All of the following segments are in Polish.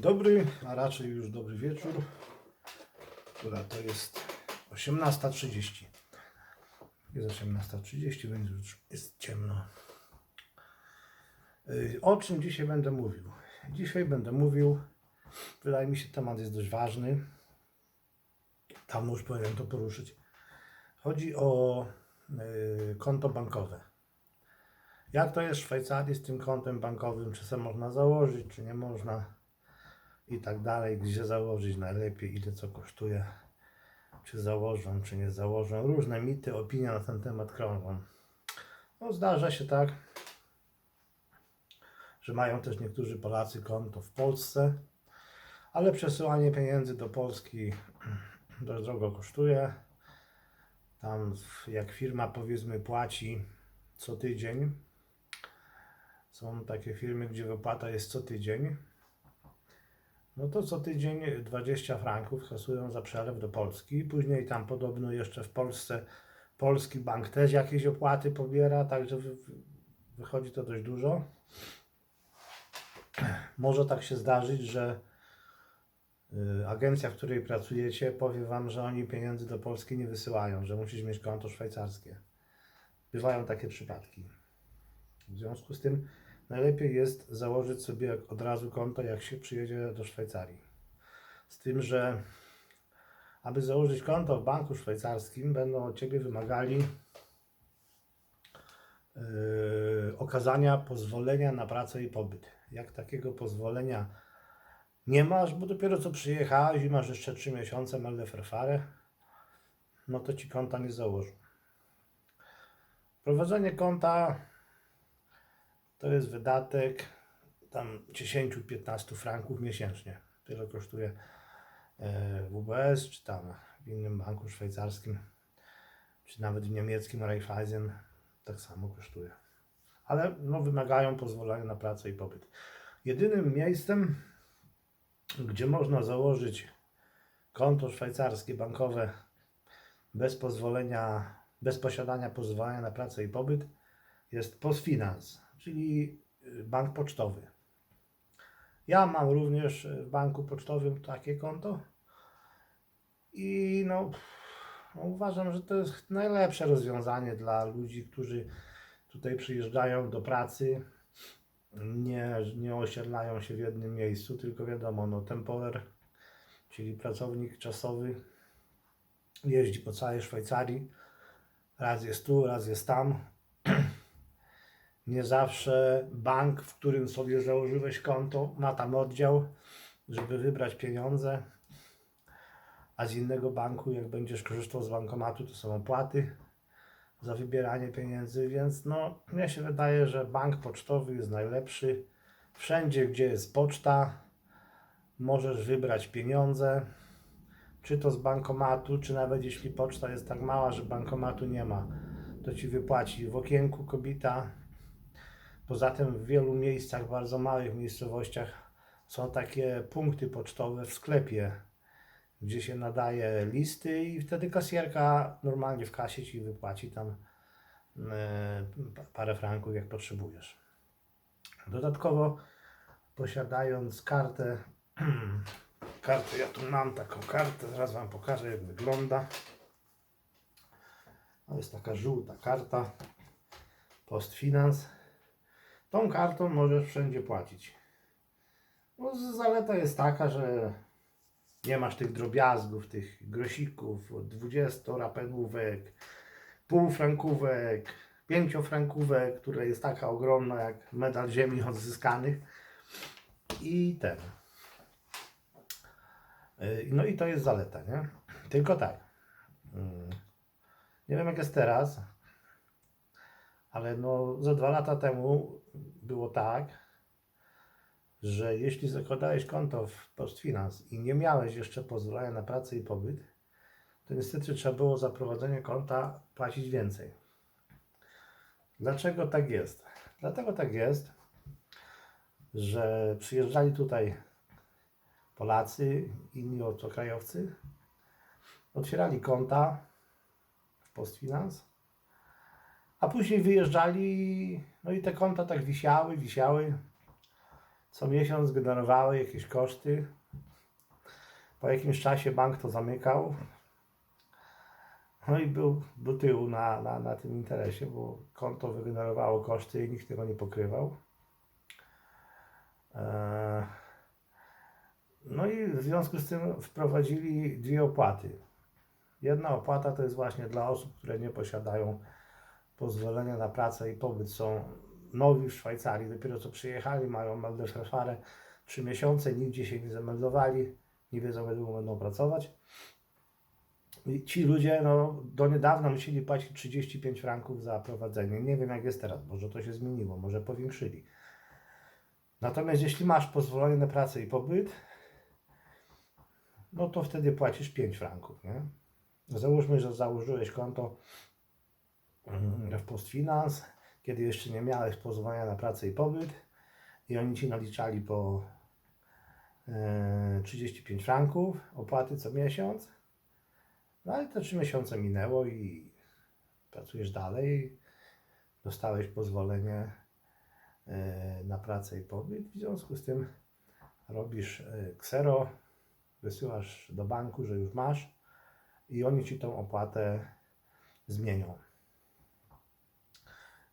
Dobry, a raczej już dobry wieczór. Która to jest 18.30. Jest 18.30, więc już jest ciemno. Y, O czym dzisiaj będę mówił? Dzisiaj będę mówił, wydaje mi się, temat jest dość ważny. Dawno już powinienem to poruszyć. Chodzi o y, konto bankowe. Jak to jest w Szwajcarii z tym kontem bankowym? Czy sobie można założyć, czy nie można? I tak dalej. Gdzie założyć najlepiej, ile co kosztuje? Czy założą, czy nie założą? Różne mity, opinie na ten temat krążą. No, zdarza się tak, że mają też niektórzy Polacy konto w Polsce, ale przesyłanie pieniędzy do Polski dość drogo kosztuje. Tam jak firma powiedzmy płaci co tydzień, są takie firmy, gdzie wypłata jest co tydzień, no to co tydzień 20 franków kasują za przelew do Polski. Później tam podobno jeszcze w Polsce polski bank też jakieś opłaty pobiera, także wy, wychodzi to dość dużo. Może tak się zdarzyć, że y, agencja, w której pracujecie, powie Wam, że oni pieniędzy do Polski nie wysyłają, że musisz mieć konto szwajcarskie. Bywają takie przypadki. W związku z tym najlepiej jest założyć sobie od razu konto, jak się przyjedzie do Szwajcarii. Z tym, że aby założyć konto w banku szwajcarskim, będą od Ciebie wymagali yy, okazania pozwolenia na pracę i pobyt. Jak takiego pozwolenia nie masz, bo dopiero co przyjechałeś i masz jeszcze 3 miesiące melde ferfare, no to Ci konta nie założą. Prowadzenie konta to jest wydatek tam 10-15 franków miesięcznie. Tyle kosztuje e, WBS, czy tam w innym banku szwajcarskim, czy nawet w niemieckim Raiffeisen tak samo kosztuje. Ale no, wymagają pozwolenia na pracę i pobyt. Jedynym miejscem, gdzie można założyć konto szwajcarskie bankowe bez pozwolenia, bez posiadania pozwolenia na pracę i pobyt, jest Postfinance, czyli y, bank pocztowy. Ja mam również w banku pocztowym takie konto i no, no uważam, że to jest najlepsze rozwiązanie dla ludzi, którzy tutaj przyjeżdżają do pracy, nie, nie osiedlają się w jednym miejscu, tylko wiadomo, no temporer, czyli pracownik czasowy jeździ po całej Szwajcarii, raz jest tu, raz jest tam, nie zawsze bank, w którym sobie założyłeś konto, ma tam oddział, żeby wybrać pieniądze, a z innego banku, jak będziesz korzystał z bankomatu, to są opłaty za wybieranie pieniędzy, więc no, mnie się wydaje, że bank pocztowy jest najlepszy. Wszędzie, gdzie jest poczta, możesz wybrać pieniądze, czy to z bankomatu, czy nawet jeśli poczta jest tak mała, że bankomatu nie ma, to ci wypłaci w okienku kobita, Poza tym w wielu miejscach, bardzo małych miejscowościach są takie punkty pocztowe w sklepie, gdzie się nadaje listy i wtedy kasjerka normalnie w kasie ci wypłaci tam e, parę franków jak potrzebujesz. Dodatkowo posiadając kartę, kartę, ja tu mam taką kartę, zaraz Wam pokażę jak wygląda. To jest taka żółta karta, Postfinance. Tą kartą możesz wszędzie płacić. No, zaleta jest taka, że nie masz tych drobiazgów, tych grosików, od 20 rapenówek, półfrankówek, pięciofrankówek, która jest taka ogromna jak medal ziemi odzyskanych. I ten. Yy, No i to jest zaleta, nie? Tylko tak. mm, Nie wiem jak jest teraz, ale no za dwa lata temu było tak, że jeśli zakładałeś konto w Postfinance i nie miałeś jeszcze pozwolenia na pracę i pobyt, to niestety trzeba było za prowadzenie konta płacić więcej. Dlaczego tak jest? Dlatego tak jest, że przyjeżdżali tutaj Polacy, inni obcokrajowcy, otwierali konta w Postfinance A później wyjeżdżali, no i te konta tak wisiały, wisiały. Co miesiąc generowały jakieś koszty. Po jakimś czasie bank to zamykał. No i był do tyłu na, na, na tym interesie, bo konto wygenerowało koszty i nikt tego nie pokrywał. Eee, No i w związku z tym wprowadzili dwie opłaty. Jedna opłata to jest właśnie dla osób, które nie posiadają pozwolenia na pracę i pobyt, są nowi w Szwajcarii, dopiero co przyjechali, mają Meldeverfahren trzy miesiące, nigdzie się nie zameldowali, nie wiedzą, jak długo będą pracować. I ci ludzie no, do niedawna musieli płacić 35 franków za prowadzenie. Nie wiem jak jest teraz, może to się zmieniło, może powiększyli. Natomiast jeśli masz pozwolenie na pracę i pobyt, no to wtedy płacisz 5 franków. Nie? Załóżmy, że założyłeś konto w Postfinance, kiedy jeszcze nie miałeś pozwolenia na pracę i pobyt i oni ci naliczali po e, 35 franków opłaty co miesiąc. No ale te 3 miesiące minęło i pracujesz dalej, dostałeś pozwolenie e, na pracę i pobyt. W związku z tym robisz e, ksero, wysyłasz do banku, że już masz i oni ci tą opłatę zmienią.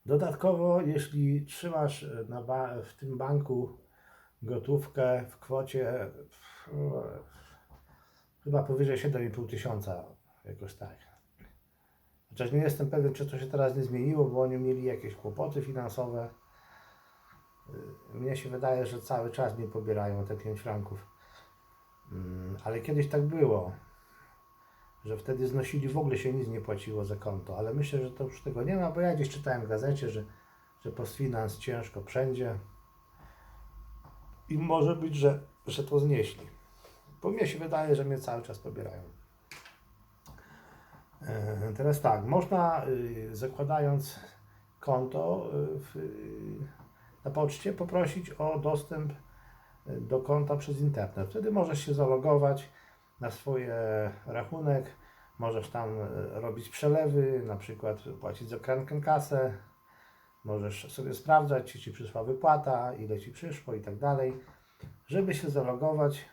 Dodatkowo, jeśli trzymasz e, ba- w tym banku gotówkę w kwocie e, chyba powyżej 7,5 tysiąca, jakoś tak. Chociaż nie jestem pewien, czy to się teraz nie zmieniło, bo oni mieli jakieś kłopoty finansowe. Y, Mnie się wydaje, że cały czas nie pobierają te 5 franków. Mm, Ale kiedyś tak było, że wtedy znosili, w ogóle się nic nie płaciło za konto. Ale myślę, że to już tego nie ma, bo ja gdzieś czytałem w gazecie, że, że postfinans ciężko wszędzie. I może być, że, że to znieśli. Bo mnie się wydaje, że mnie cały czas pobierają. E, Teraz tak, można y, zakładając konto y, w, y, na poczcie poprosić o dostęp do konta przez internet. Wtedy możesz się zalogować na swoje rachunek, możesz tam y, robić przelewy, na przykład płacić za krankę kasę, możesz sobie sprawdzać, czy ci przyszła wypłata, ile ci przyszło i tak dalej. Żeby się zalogować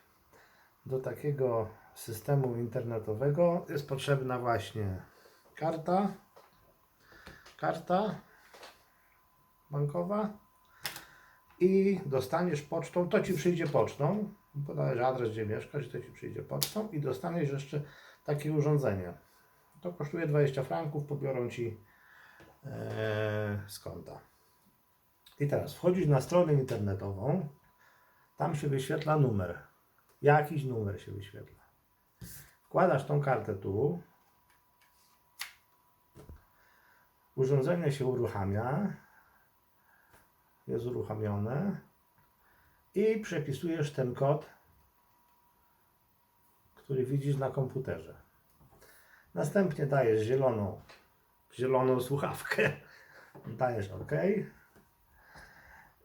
do takiego systemu internetowego jest potrzebna właśnie karta, karta bankowa. I dostaniesz pocztą, to ci przyjdzie pocztą, podajesz adres, gdzie mieszkasz, to ci przyjdzie pocztą i dostaniesz jeszcze takie urządzenie. To kosztuje 20 franków, pobiorą ci e, z konta. I teraz wchodzisz na stronę internetową, tam się wyświetla numer. Jakiś numer się wyświetla. Wkładasz tą kartę tu. Urządzenie się uruchamia. Jest uruchamione. I przepisujesz ten kod, który widzisz na komputerze. Następnie dajesz zieloną, zieloną słuchawkę. Dajesz OK.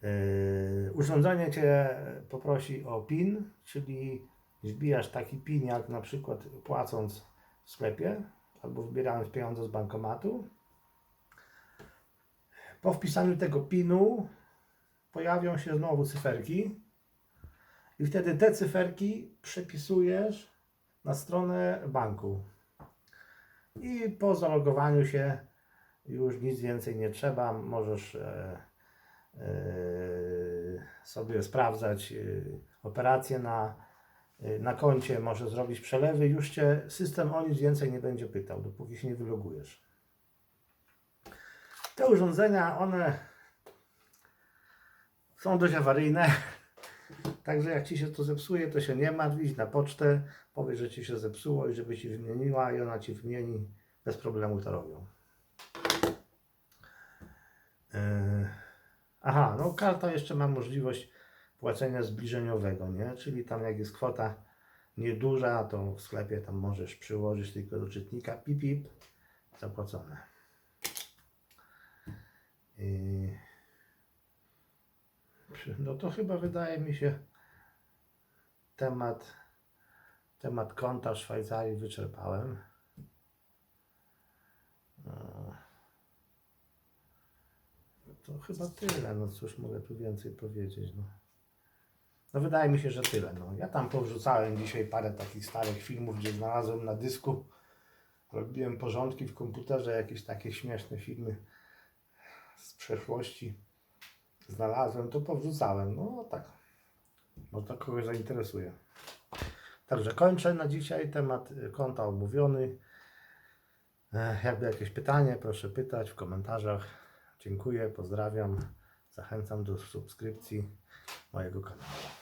Yy, urządzenie Cię poprosi o PIN, czyli wbijasz taki PIN, jak na przykład płacąc w sklepie albo wybierając pieniądze z bankomatu. Po wpisaniu tego PIN-u pojawią się znowu cyferki i wtedy te cyferki przepisujesz na stronę banku. I po zalogowaniu się już nic więcej nie trzeba. Możesz e, e, sobie sprawdzać e, operacje na, e, na koncie, możesz zrobić przelewy. Już cię system o nic więcej nie będzie pytał, dopóki się nie wylogujesz. Te urządzenia, one są dość awaryjne. Także jak Ci się to zepsuje, to się nie martw, idź na pocztę, powiedz, że Ci się zepsuło i żeby Ci wymieniła i ona Ci wymieni. Bez problemu to robią. Yy, Aha, no karta jeszcze ma możliwość płacenia zbliżeniowego, nie? Czyli tam jak jest kwota nieduża, to w sklepie tam możesz przyłożyć tylko do czytnika pip, pip zapłacone. Yy, przy- No to chyba wydaje mi się temat temat konta Szwajcarii wyczerpałem. Eee. to chyba tyle. No cóż mogę tu więcej powiedzieć. No. no wydaje mi się, że tyle. No. Ja tam powrzucałem dzisiaj parę takich starych filmów, gdzie znalazłem na dysku. Robiłem porządki w komputerze, jakieś takie śmieszne filmy z przeszłości. Znalazłem, to powrzucałem. No tak. Może to kogoś zainteresuje. Także kończę na dzisiaj temat konta omówiony. E, Jakby jakieś pytanie, proszę pytać w komentarzach. Dziękuję, pozdrawiam. Zachęcam do subskrypcji mojego kanału.